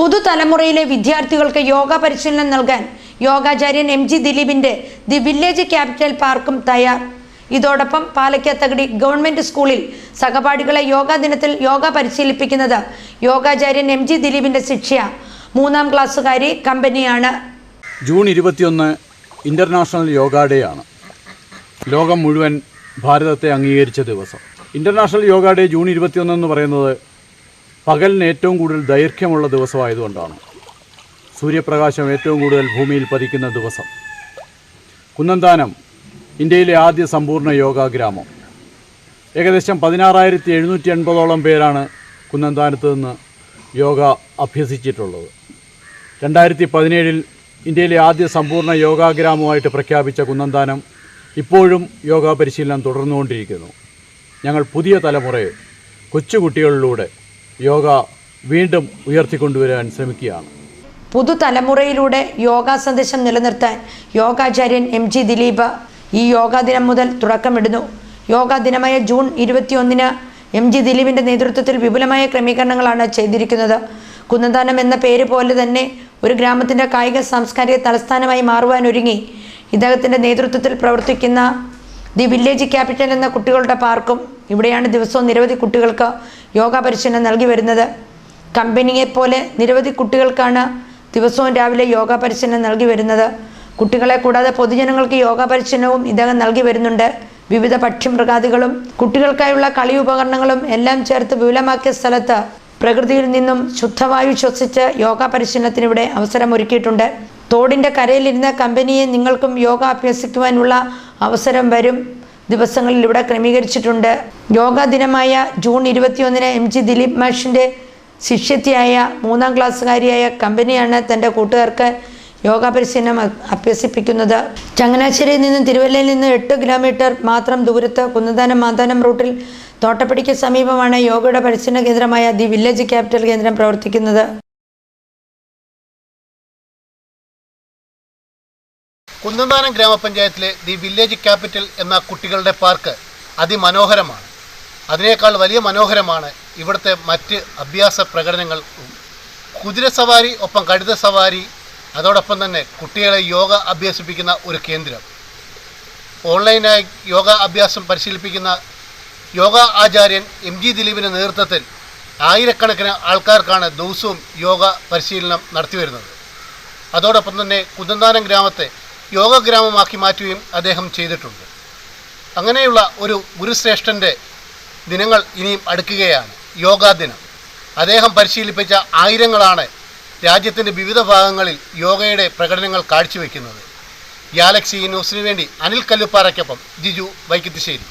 പുതുതലമുറയിലെ വിദ്യാർത്ഥികൾക്ക് യോഗ പരിശീലനം നൽകാൻ യോഗാചാര്യൻ എം ജി ദിലീപിന്റെ ദി വില്ലേജ് ക്യാപിറ്റൽ പാർക്കും തയ്യാർ. ഇതോടൊപ്പം പാലക്കാത്തകടി ഗവൺമെന്റ് സ്കൂളിൽ സഹപാഠികളെ യോഗാ ദിനത്തിൽ യോഗ പരിശീലിപ്പിക്കുന്നത് യോഗാചാര്യൻ എം ജി ദിലീപിന്റെ ശിക്ഷ മൂന്നാം ക്ലാസ്സുകാരി കമ്പനിയാണ്. ജൂൺ ഇരുപത്തിയൊന്ന് ഇന്റർനാഷണൽ യോഗ ഡേ ആണ് ലോകം മുഴുവൻ ഭാരതത്തെ അംഗീകരിച്ച ദിവസം. ഇന്റർനാഷണൽ യോഗ ഡേ ജൂൺ ഇരുപത്തിയൊന്ന് എന്ന് പറയുന്നത് പകലിന് ഏറ്റവും കൂടുതൽ ദൈർഘ്യമുള്ള ദിവസമായതുകൊണ്ടാണ് സൂര്യപ്രകാശം ഏറ്റവും കൂടുതൽ ഭൂമിയിൽ പതിക്കുന്ന ദിവസം. കുന്നന്താനം ഇന്ത്യയിലെ ആദ്യ സമ്പൂർണ യോഗാ ഗ്രാമം. ഏകദേശം പതിനാറായിരത്തി എഴുന്നൂറ്റി എൺപതോളം പേരാണ് കുന്നന്താനത്ത് നിന്ന് യോഗ അഭ്യസിച്ചിട്ടുള്ളത്. രണ്ടായിരത്തി പതിനേഴിൽ ഇന്ത്യയിലെ ആദ്യ സമ്പൂർണ യോഗാ ഗ്രാമമായിട്ട് പ്രഖ്യാപിച്ച കുന്നന്താനം ഇപ്പോഴും യോഗ പരിശീലനം തുടർന്നുകൊണ്ടിരിക്കുന്നു. ഞങ്ങൾ പുതിയ തലമുറയെ കൊച്ചുകുട്ടികളിലൂടെ യോഗ വീണ്ടും ഉയർത്തിക്കൊണ്ടുവരാൻ ശ്രമിക്കുകയാണ്. പുതുതലമുറയിലൂടെ യോഗ സന്ദേശം നിലനിർത്താൻ യോഗാചാര്യൻ എം ജി ദിലീപ് ഈ യോഗാ ദിനം മുതൽ തുടക്കമിടുന്നു. യോഗാ ദിനമായ ജൂൺ ഇരുപത്തിയൊന്നിന് എം ജി ദിലീപിന്റെ നേതൃത്വത്തിൽ വിപുലമായ ക്രമീകരണങ്ങളാണ് ചെയ്തിരിക്കുന്നത്. കുന്നന്താനം എന്ന പേര് പോലെ തന്നെ ഒരു ഗ്രാമത്തിന്റെ കായിക സാംസ്കാരിക തലസ്ഥാനമായി മാറുവാനൊരുങ്ങി. ഇദ്ദേഹത്തിന്റെ നേതൃത്വത്തിൽ പ്രവർത്തിക്കുന്ന ദി വില്ലേജ് ക്യാപിറ്റൽ എന്ന കുട്ടികളുടെ പാർക്കും ഇവിടെയാണ് ദിവസവും നിരവധി കുട്ടികൾക്ക് യോഗ പരിശീലനം നൽകി വരുന്നത്. കമ്പനിയെ പോലെ നിരവധി കുട്ടികൾക്കാണ് ദിവസവും രാവിലെ യോഗ പരിശീലനം നൽകി വരുന്നത്. കുട്ടികളെ കൂടാതെ പൊതുജനങ്ങൾക്ക് യോഗ പരിശീലനവും ഇദ്ദേഹം നൽകി വരുന്നുണ്ട്. വിവിധ പക്ഷിമൃഗാദികളും കുട്ടികൾക്കായുള്ള കളി ഉപകരണങ്ങളും എല്ലാം ചേർത്ത് വിപുലമാക്കിയ സ്ഥലത്ത് പ്രകൃതിയിൽ നിന്നും ശുദ്ധവായു ശ്വസിച്ച് യോഗ പരിശീലനത്തിന് ഇവിടെ അവസരമൊരുക്കിയിട്ടുണ്ട്. തോടിന്റെ കരയിലിരുന്ന കമ്പനിയെ നിങ്ങൾക്കും യോഗ അഭ്യസിക്കുവാനുള്ള അവസരം വരും. ദിവസങ്ങളിൽ ഇവിടെ ക്രമീകരിച്ചിട്ടുണ്ട്. യോഗാ ദിനമായ ജൂൺ ഇരുപത്തിയൊന്നിന് എം ജി ദിലീപ് മാഷിന്റെ ശിഷ്യത്തിയായ മൂന്നാം ക്ലാസ്സുകാരിയായ കമ്പനിയാണ് തന്റെ കൂട്ടുകാർക്ക് യോഗ പരിശീലനം അഭ്യസിപ്പിക്കുന്നത്. ചങ്ങനാശ്ശേരിയിൽ നിന്നും തിരുവല്ലയിൽ നിന്ന് എട്ട് കിലോമീറ്റർ മാത്രം ദൂരത്ത് കുന്നദാനം മാന്താനം റൂട്ടിൽ തോട്ടപ്പടിക്ക് സമീപമാണ് യോഗയുടെ പരിശീലന കേന്ദ്രമായ ദി വില്ലേജ് ക്യാപിറ്റൽ കേന്ദ്രം പ്രവർത്തിക്കുന്നത്. കുന്നന്താനം ഗ്രാമപഞ്ചായത്തിലെ ദി വില്ലേജ് ക്യാപിറ്റൽ എന്ന കുട്ടികളുടെ പാർക്ക് അതിമനോഹരമാണ്. അതിനേക്കാൾ വലിയ മനോഹരമാണ് ഇവിടുത്തെ മറ്റ് അഭ്യാസ പ്രകടനങ്ങൾ. കുതിര സവാരി ഒപ്പം കഴുത സവാരി അതോടൊപ്പം തന്നെ കുട്ടികളെ യോഗ അഭ്യസിപ്പിക്കുന്ന ഒരു കേന്ദ്രം. ഓൺലൈനായി യോഗ അഭ്യാസം പരിശീലിപ്പിക്കുന്ന യോഗ ആചാര്യൻ എം ജി ദിലീപിന്റെ നേതൃത്വത്തിൽ ആയിരക്കണക്കിന് ആൾക്കാർക്കാണ് ദിവസവും യോഗ പരിശീലനം നടത്തിവരുന്നത്. അതോടൊപ്പം തന്നെ കുന്നന്താനം ഗ്രാമത്തെ യോഗ ഗ്രാമമാക്കി മാറ്റുകയും അദ്ദേഹം ചെയ്തിട്ടുണ്ട്. അങ്ങനെയുള്ള ഒരു ഗുരുശ്രേഷ്ഠന്റെ ദിനങ്ങൾ ഇനിയും അടുക്കുകയാണ്. യോഗാ ദിനം. അദ്ദേഹം പരിശീലിപ്പിച്ച ആയിരങ്ങളാണ് രാജ്യത്തിന്റെ വിവിധ ഭാഗങ്ങളിൽ യോഗയുടെ പ്രകടനങ്ങൾ കാഴ്ചവെക്കുന്നത്. ഗാലക്സി ന്യൂസിനു വേണ്ടി അനിൽ കല്ലുപ്പാറയ്ക്കൊപ്പം ജിജു വൈക്കത്തിശ്ശേരി.